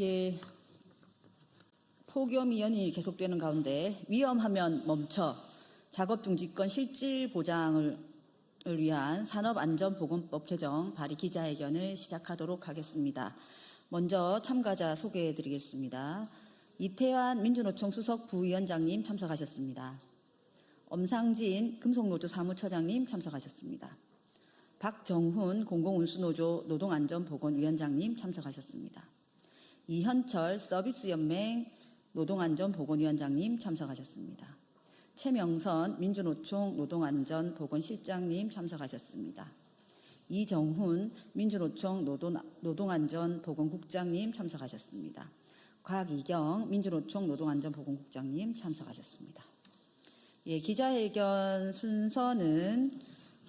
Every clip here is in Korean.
예, 폭염 이연이 계속되는 가운데 위험하면 멈춰 작업 중지권 실질 보장을 위한 산업안전보건법 개정 발의 기자회견을 시작하도록 하겠습니다. 먼저 참가자 소개해 드리겠습니다. 이태환 민주노총 수석 부위원장님 참석하셨습니다. 엄상진 금속노조 사무처장님 참석하셨습니다. 박정훈 공공운수노조 노동안전보건위원장님 참석하셨습니다. 이현철 서비스연맹 노동안전보건위원장님 참석하셨습니다. 최명선 민주노총 노동안전보건실장님 참석하셨습니다. 이정훈 민주노총 노동, 노동안전보건국장님 참석하셨습니다. 곽이경 민주노총 노동안전보건국장님 참석하셨습니다. 예, 기자회견 순서는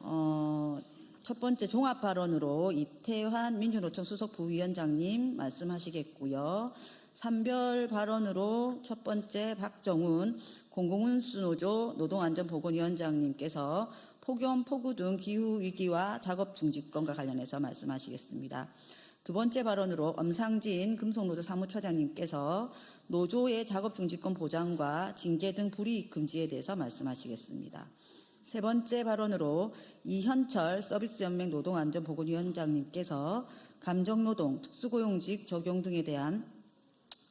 어, 첫 번째 종합 발언으로 이태환 민주노총 수석 부위원장님 말씀하시겠고요. 산별 발언으로 첫 번째 박정훈 공공운수노조 노동안전보건위원장님께서 폭염, 폭우 등 기후위기와 작업 중지권과 관련해서 말씀하시겠습니다. 두 번째 발언으로 엄상진 금속노조 사무처장님께서 노조의 작업 중지권 보장과 징계 등 불이익 금지에 대해서 말씀하시겠습니다. 세 번째 발언으로 이현철 서비스연맹 노동안전보건위원장님께서 감정노동, 특수고용직 적용 등에 대한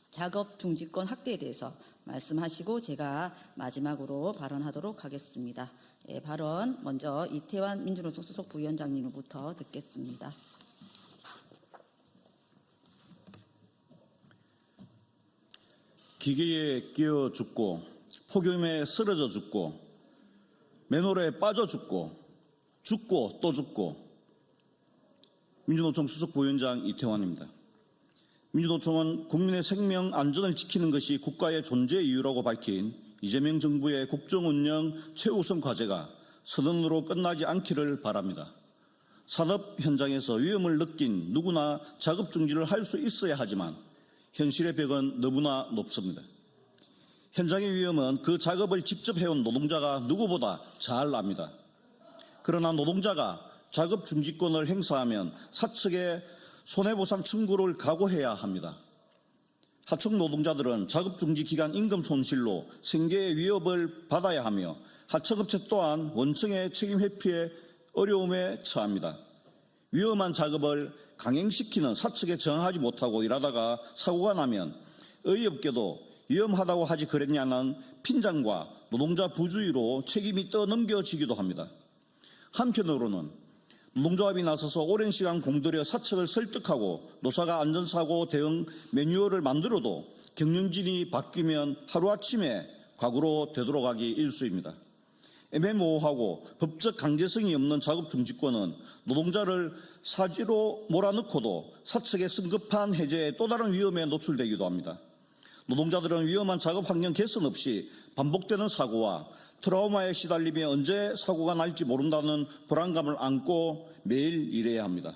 작업 중지권 확대에 대해서 말씀하시고 제가 마지막으로 발언하도록 하겠습니다. 예, 발언 먼저 이태환 민주노총 수석 부위원장님으로부터 듣겠습니다. 기계에 끼어 죽고 폭염에 쓰러져 죽고 맨홀에 빠져 죽고 죽고 또 죽고 민주노총 수석 부위원장 이태환입니다. 민주노총은 국민의 생명 안전을 지키는 것이 국가의 존재 이유라고 밝힌 이재명 정부의 국정 운영 최우선 과제가 선언으로 끝나지 않기를 바랍니다. 산업 현장에서 위험을 느낀 누구나 작업 중지를 할 수 있어야 하지만 현실의 벽은 너무나 높습니다. 현장의 위험은 그 작업을 직접 해온 노동자가 누구보다 잘 압니다. 그러나 노동자가 작업 중지권을 행사하면 사측의 손해보상 청구를 각오해야 합니다. 하청 노동자들은 작업 중지 기간 임금 손실로 생계의 위협을 받아야 하며 하청업체 또한 원청의 책임 회피에 어려움에 처합니다. 위험한 작업을 강행시키는 사측에 정하지 못하고 일하다가 사고가 나면 어이없게도 위험하다고 하지 그랬냐는 핀잔과 노동자 부주의로 책임이 떠넘겨지기도 합니다. 한편으로는 노동조합이 나서서 오랜 시간 공들여 사측을 설득하고 노사가 안전사고 대응 매뉴얼을 만들어도 경영진이 바뀌면 하루아침에 과거로 되돌아가기 일수입니다. 애매모호하고 법적 강제성이 없는 작업 중지권은 노동자를 사지로 몰아넣고도 사측의 성급한 해제에 또 다른 위험에 노출되기도 합니다. 노동자들은 위험한 작업 환경 개선 없이 반복되는 사고와 트라우마에 시달리며 언제 사고가 날지 모른다는 불안감을 안고 매일 일해야 합니다.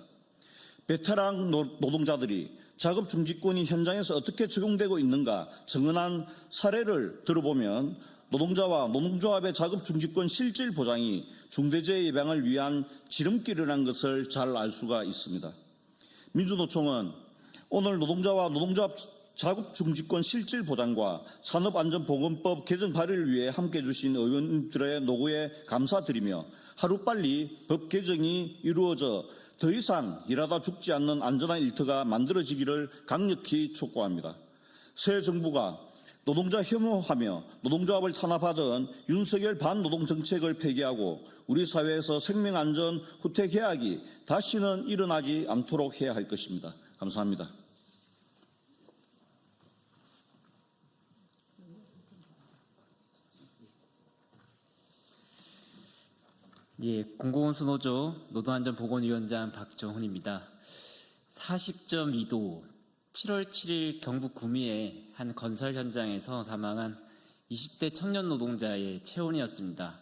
베테랑 노동자들이 작업 중지권이 현장에서 어떻게 적용되고 있는가 정은한 사례를 들어보면 노동자와 노동조합의 작업 중지권 실질 보장이 중대재해 예방을 위한 지름길이라는 것을 잘 알 수가 있습니다. 민주노총은 오늘 노동자와 노동조합 작업 중지권 실질 보장과 산업안전보건법 개정 발의를 위해 함께 해주신 의원들의 노고에 감사드리며 하루빨리 법 개정이 이루어져 더 이상 일하다 죽지 않는 안전한 일터가 만들어지기를 강력히 촉구합니다. 새 정부가 노동자 혐오하며 노동조합을 탄압하던 윤석열 반노동 정책을 폐기하고 우리 사회에서 생명안전 후퇴 계약이 다시는 일어나지 않도록 해야 할 것입니다. 감사합니다. 예, 공공운수노조 노동안전보건위원장 박정훈입니다. 40.2도 7월 7일 경북 구미의 한 건설 현장에서 사망한 20대 청년 노동자의 체온이었습니다.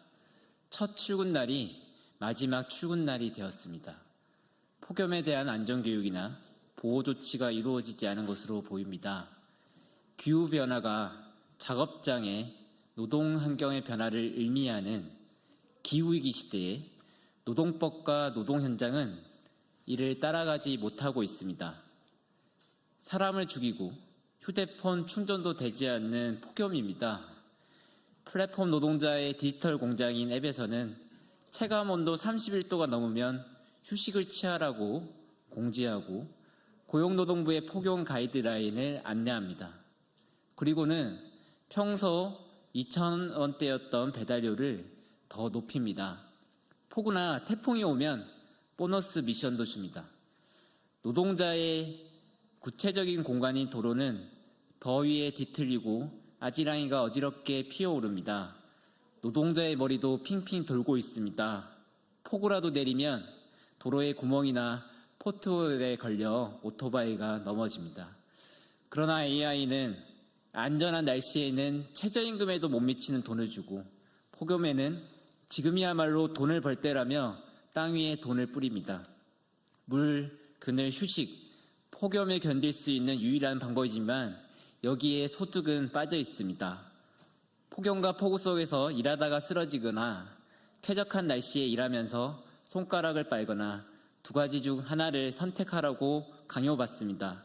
첫 출근 날이 마지막 출근 날이 되었습니다. 폭염에 대한 안전교육이나 보호 조치가 이루어지지 않은 것으로 보입니다. 기후변화가 작업장의 노동 환경의 변화를 의미하는 기후위기 시대에 노동법과 노동 현장은 이를 따라가지 못하고 있습니다. 사람을 죽이고 휴대폰 충전도 되지 않는 폭염입니다. 플랫폼 노동자의 디지털 공장인 앱에서는 체감 온도 31도가 넘으면 휴식을 취하라고 공지하고 고용노동부의 폭염 가이드라인을 안내합니다. 그리고는 평소 2,000원대였던 배달료를 더 높입니다. 폭우나 태풍이 오면 보너스 미션도 줍니다. 노동자의 구체적인 공간인 도로는 더위에 뒤틀리고 아지랑이가 어지럽게 피어오릅니다. 노동자의 머리도 핑핑 돌고 있습니다. 폭우라도 내리면 도로에 구멍이나 포트홀에 걸려 오토바이가 넘어집니다. 그러나 AI는 안전한 날씨에는 최저임금에도 못 미치는 돈을 주고 폭염에는 지금이야말로 돈을 벌 때라며 땅 위에 돈을 뿌립니다. 물, 그늘, 휴식, 폭염을 견딜 수 있는 유일한 방법이지만 여기에 소득은 빠져 있습니다. 폭염과 폭우 속에서 일하다가 쓰러지거나 쾌적한 날씨에 일하면서 손가락을 빨거나 두 가지 중 하나를 선택하라고 강요받습니다.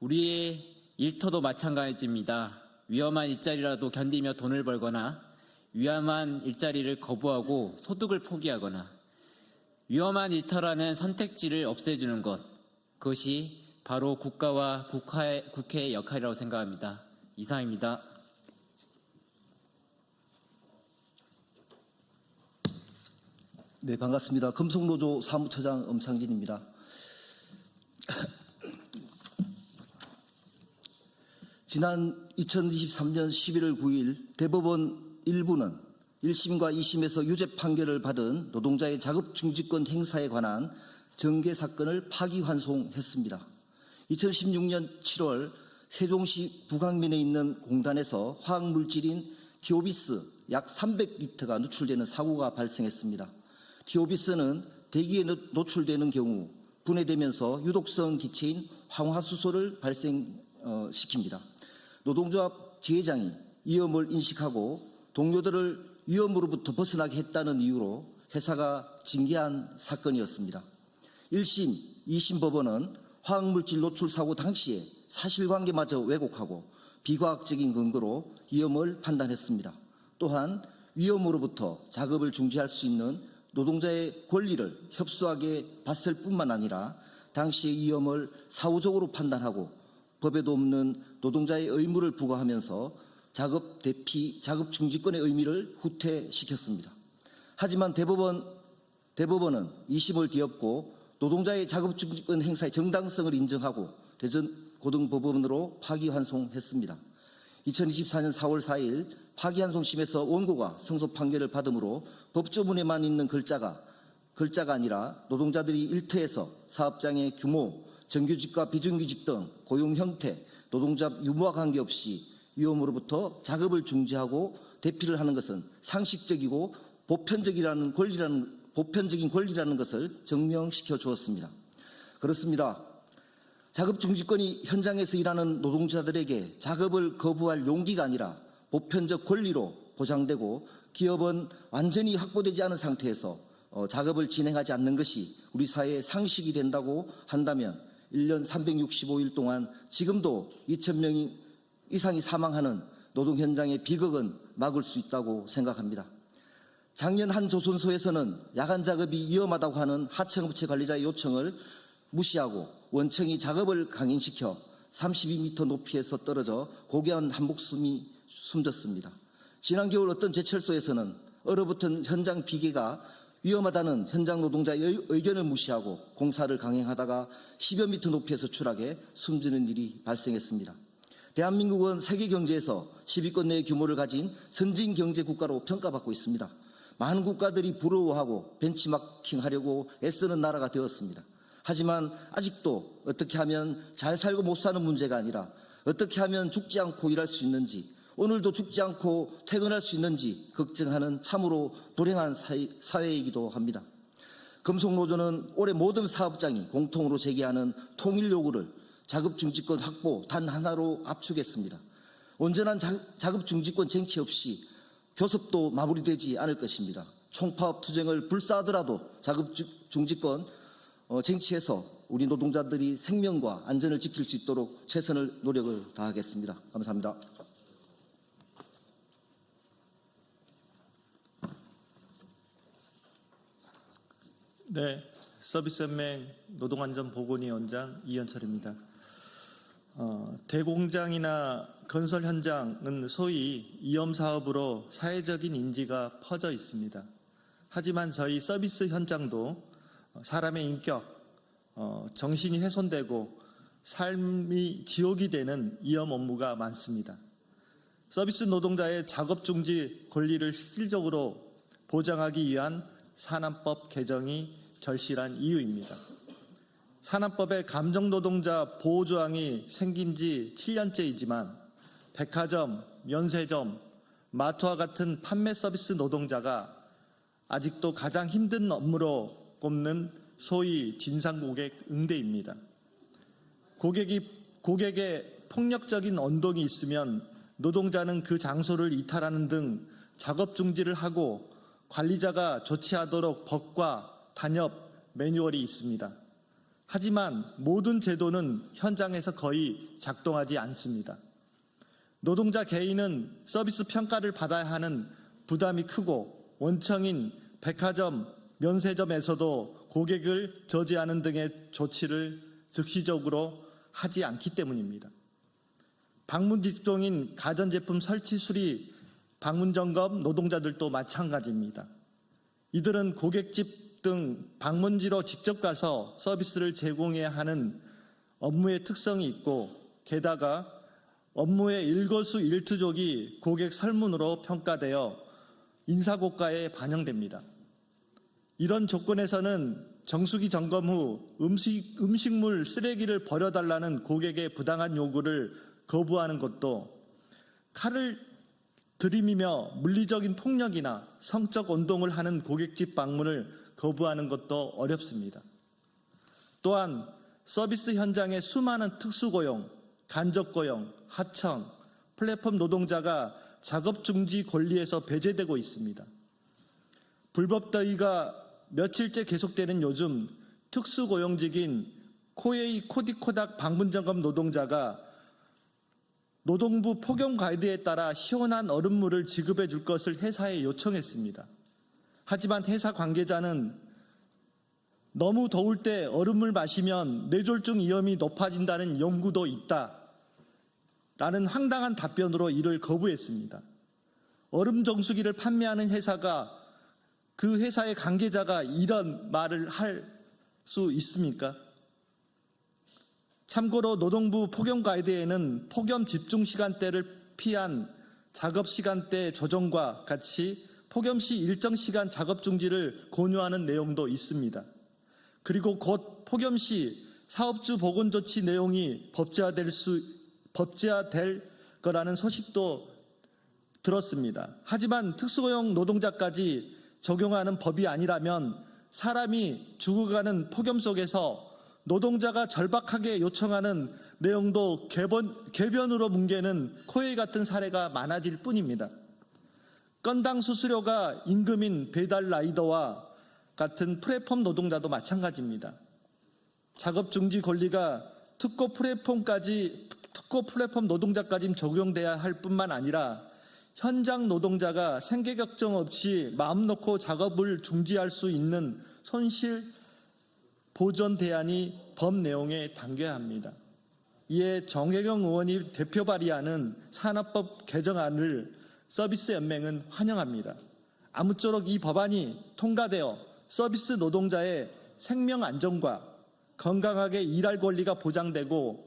우리의 일터도 마찬가지입니다. 위험한 일자리라도 견디며 돈을 벌거나 위험한 일자리를 거부하고 소득을 포기하거나 위험한 일터라는 선택지를 없애주는 것 그것이 바로 국가와 국가의, 국회의 역할이라고 생각합니다. 이상입니다. 네, 반갑습니다. 금속노조 사무처장 엄상진입니다. 지난 2023년 11월 9일 대법원 1부는 1심과 2심에서 유죄 판결을 받은 노동자의 자급증지권 행사에 관한 정계 사건을 파기환송했습니다. 2016년 7월 세종시 북항면에 있는 공단에서 화학물질인 티오비스 약 300리터가 누출되는 사고가 발생했습니다. 티오비스는 대기에 노- 노출되는 경우 분해되면서 유독성 기체인 황화수소를 발생시킵니다. 노동조합 지회장이 위험을 인식하고 동료들을 위험으로부터 벗어나게 했다는 이유로 회사가 징계한 사건이었습니다. 1심, 2심 법원은 화학물질 노출 사고 당시에 사실관계마저 왜곡하고 비과학적인 근거로 위험을 판단했습니다. 또한 위험으로부터 작업을 중지할 수 있는 노동자의 권리를 협소하게 봤을 뿐만 아니라 당시의 위험을 사후적으로 판단하고 법에도 없는 노동자의 의무를 부과하면서 작업 대피, 작업 중지권의 의미를 후퇴시켰습니다. 하지만 대법원, 대법원은 2심을 뒤엎고 노동자의 작업 중지권 행사의 정당성을 인정하고 대전 고등법원으로 파기환송했습니다. 2024년 4월 4일 파기환송심에서 원고가 성소 판결을 받으므로 법조문에만 있는 글자가 글자가 아니라 노동자들이 일터에서 사업장의 규모, 정규직과 비정규직 등 고용 형태, 노동자 유무와 관계없이 위험으로부터 작업을 중지하고 대피를 하는 것은 상식적이고 보편적이라는 권리라는 보편적인 권리라는 것을 증명시켜 주었습니다. 그렇습니다. 작업 중지권이 현장에서 일하는 노동자들에게 작업을 거부할 용기가 아니라 보편적 권리로 보장되고 기업은 완전히 확보되지 않은 상태에서 어, 작업을 진행하지 않는 것이 우리 사회의 상식이 된다고 한다면 1년 365일 동안 지금도 2,000명 이 상이 사망하는 노동 현장의 비극은 막을 수 있다고 생각합니다. 작년 한 조선소에서는 야간 작업이 위험하다고 하는 하청업체 관리자의 요청을 무시하고 원청이 작업을 강행시켜 32m 높이에서 떨어져 고귀한 한 목숨이 숨졌습니다. 지난 겨울 어떤 제철소에서는 얼어붙은 현장 비계가 위험하다는 현장 노동자의 의- 의견을 무시하고 공사를 강행하다가 10여 미터 높이에서 추락해 숨지는 일이 발생했습니다. 대한민국은 세계 경제에서 10위권 내의 규모를 가진 선진 경제 국가로 평가받고 있습니다. 많은 국가들이 부러워하고 벤치마킹 하려고 애쓰는 나라가 되었습니다. 하지만 아직도 어떻게 하면 잘 살고 못 사는 문제가 아니라 어떻게 하면 죽지 않고 일할 수 있는지 오늘도 죽지 않고 퇴근할 수 있는지 걱정하는 참으로 불행한 사회- 사회이기도 합니다. 금속노조는 올해 모든 사업장이 공통으로 제기하는 통일 요구를 자급중지권 확보 단 하나로 압축했습니다. 온전한 자- 자급중지권 쟁취 없이 교섭도 마무리되지 않을 것입니다. 총파업 투쟁을 불사하더라도 자급중지권 어, 쟁취해서 우리 노동자들이 생명과 안전을 지킬 수 있도록 최선을 노력을 다하겠습니다. 감사합니다. 네, 서비스연맹 노동안전보건위 원장 이현철입니다. 어, 대공장이나 건설 현장은 소위 이염 사업으로 사회적인 인지가 퍼져 있습니다. 하지만 저희 서비스 현장도 사람의 인격, 어, 정신이 훼손되고 삶이 지옥이 되는 이염 업무가 많습니다. 서비스 노동자의 작업 중지 권리를 실질적으로 보장하기 위한 산안법 개정이 절실한 이유입니다. 산안법에 감정노동자 보호조항이 생긴 지 7년째이지만 백화점, 면세점, 마트와 같은 판매 서비스 노동자가 아직도 가장 힘든 업무로 꼽는 소위 진상 고객 응대입니다. 고객이, 고객의 폭력적인 언동이 있으면 노동자는 그 장소를 이탈하는 등 작업 중지를 하고 관리자가 조치하도록 법과 단협 매뉴얼이 있습니다. 하지만 모든 제도는 현장에서 거의 작동하지 않습니다. 노동자 개인은 서비스 평가를 받아야 하는 부담이 크고 원청인 백화점, 면세점에서도 고객을 저지하는 등의 조치를 즉시적으로 하지 않기 때문입니다. 방문 직동인 가전제품 설치 수리, 방문 점검 노동자들도 마찬가지입니다. 이들은 고객집 등 방문지로 직접 가서 서비스를 제공해야 하는 업무의 특성이 있고 게다가 업무의 일거수 일투족이 고객 설문으로 평가되어 인사고가에 반영됩니다. 이런 조건에서는 정수기 점검 후 음식, 음식물 쓰레기를 버려달라는 고객의 부당한 요구를 거부하는 것도 칼을 들이미며 물리적인 폭력이나 성적 운동을 하는 고객집 방문을 거부하는 것도 어렵습니다. 또한 서비스 현장의 수많은 특수고용, 간접고용, 하청, 플랫폼 노동자가 작업 중지 권리에서 배제되고 있습니다. 불법 더위가 며칠째 계속되는 요즘 특수고용직인 코웨이 코디코닥 방문점검 노동자가 노동부 폭염 가이드에 따라 시원한 얼음물을 지급해 줄 것을 회사에 요청했습니다. 하지만 회사 관계자는 너무 더울 때 얼음물 마시면 뇌졸중 위험이 높아진다는 연구도 있다. 라는 황당한 답변으로 이를 거부했습니다. 얼음 정수기를 판매하는 회사가 그 회사의 관계자가 이런 말을 할 수 있습니까? 참고로 노동부 폭염 가이드에는 폭염 집중 시간대를 피한 작업 시간대 조정과 같이 폭염 시 일정 시간 작업 중지를 권유하는 내용도 있습니다. 그리고 곧 폭염 시 사업주 보건 조치 내용이 법제화될 수 법제화될 거라는 소식도 들었습니다. 하지만 특수고용 노동자까지 적용하는 법이 아니라면 사람이 죽어가는 폭염 속에서 노동자가 절박하게 요청하는 내용도 개변, 개변으로 뭉개는 코웨이 같은 사례가 많아질 뿐입니다. 건당 수수료가 임금인 배달 라이더와 같은 플랫폼 노동자도 마찬가지입니다. 작업 중지 권리가 특고 플랫폼까지 특고 플랫폼 노동자까지 적용돼야 할 뿐만 아니라 현장 노동자가 생계 걱정 없이 마음 놓고 작업을 중지할 수 있는 손실 보전 대안이 법 내용에 담겨야 합니다. 이에 정혜경 의원이 대표 발의하는 산업법 개정안을 서비스 연맹은 환영합니다. 아무쪼록 이 법안이 통과되어 서비스 노동자의 생명 안전과 건강하게 일할 권리가 보장되고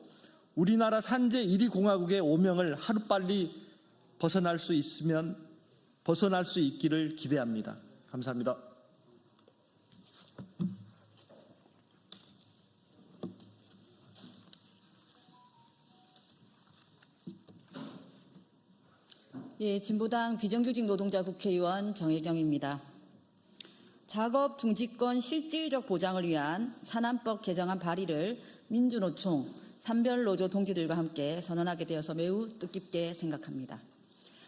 우리나라 산재 1위 공화국의 오명을 하루빨리 벗어날 수 있으면 벗어날 수 있기를 기대합니다. 감사합니다. 예, 진보당 비정규직 노동자 국회의원 정혜경입니다. 작업 중지권 실질적 보장을 위한 산안법 개정안 발의를 민주노총, 산별 노조 동지들과 함께 선언하게 되어서 매우 뜻깊게 생각합니다.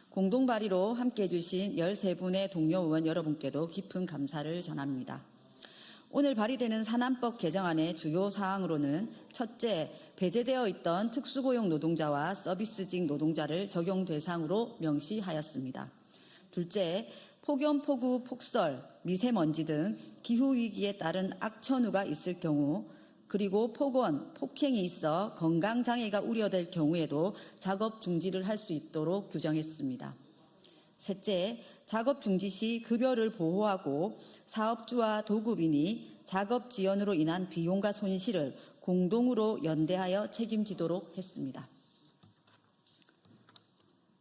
공동 발의로 함께 해주신 13분의 동료 의원 여러분께도 깊은 감사를 전합니다. 오늘 발의되는 산안법 개정안의 주요 사항으로는 첫째, 배제되어 있던 특수고용 노동자와 서비스직 노동자를 적용 대상으로 명시하였습니다. 둘째, 폭염, 폭우, 폭설, 미세먼지 등 기후위기에 따른 악천후가 있을 경우 그리고 폭언, 폭행이 있어 건강장애가 우려될 경우에도 작업 중지를 할 수 있도록 규정했습니다. 셋째, 작업 중지 시 급여를 보호하고 사업주와 도급인이 작업 지연으로 인한 비용과 손실을 공동으로 연대하여 책임지도록 했습니다.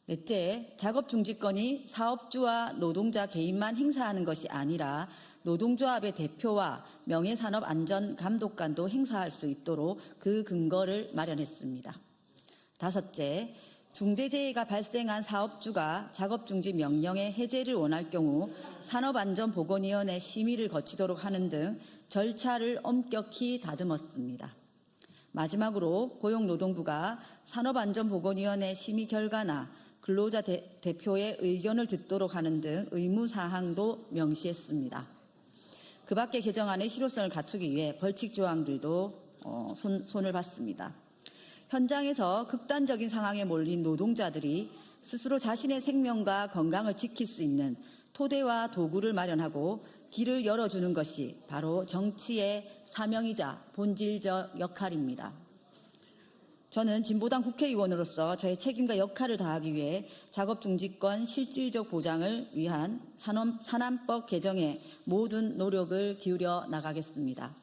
넷째, 작업 중지권이 사업주와 노동자 개인만 행사하는 것이 아니라 노동조합의 대표와 명예산업안전감독관도 행사할 수 있도록 그 근거를 마련했습니다. 다섯째, 중대재해가 발생한 사업주가 작업중지 명령의 해제를 원할 경우 산업안전보건위원회 심의를 거치도록 하는 등 절차를 엄격히 다듬었습니다. 마지막으로 고용노동부가 산업안전보건위원회 심의 결과나 근로자 대, 대표의 의견을 듣도록 하는 등 의무사항도 명시했습니다. 그 밖에 개정안의 실효성을 갖추기 위해 벌칙 조항들도 어, 손, 손을 봤습니다. 현장에서 극단적인 상황에 몰린 노동자들이 스스로 자신의 생명과 건강을 지킬 수 있는 토대와 도구를 마련하고 길을 열어주는 것이 바로 정치의 사명이자 본질적 역할입니다. 저는 진보당 국회의원으로서 저의 책임과 역할을 다하기 위해 작업중지권 실질적 보장을 위한 산업, 산안법 개정에 모든 노력을 기울여 나가겠습니다.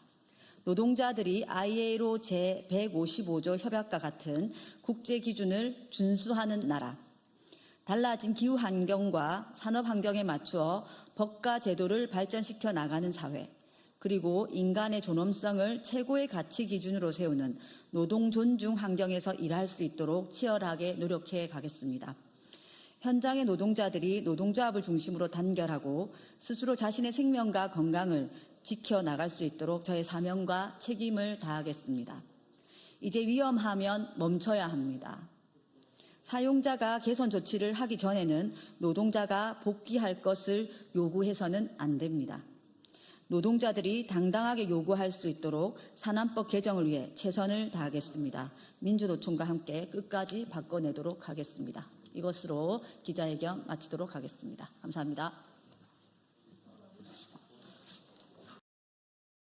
노동자들이 IA로 제155조 협약과 같은 국제 기준을 준수하는 나라, 달라진 기후 환경과 산업 환경에 맞추어 법과 제도를 발전시켜 나가는 사회, 그리고 인간의 존엄성을 최고의 가치 기준으로 세우는 노동 존중 환경에서 일할 수 있도록 치열하게 노력해 가겠습니다. 현장의 노동자들이 노동조합을 중심으로 단결하고 스스로 자신의 생명과 건강을 지켜 나갈 수 있도록 저의 사명과 책임을 다하겠습니다. 이제 위험하면 멈춰야 합니다. 사용자가 개선 조치를 하기 전에는 노동자가 복귀할 것을 요구해서는 안 됩니다. 노동자들이 당당하게 요구할 수 있도록 산안법 개정을 위해 최선을 다하겠습니다. 민주노총과 함께 끝까지 바꿔내도록 하겠습니다. 이것으로 기자회견 마치도록 하겠습니다. 감사합니다.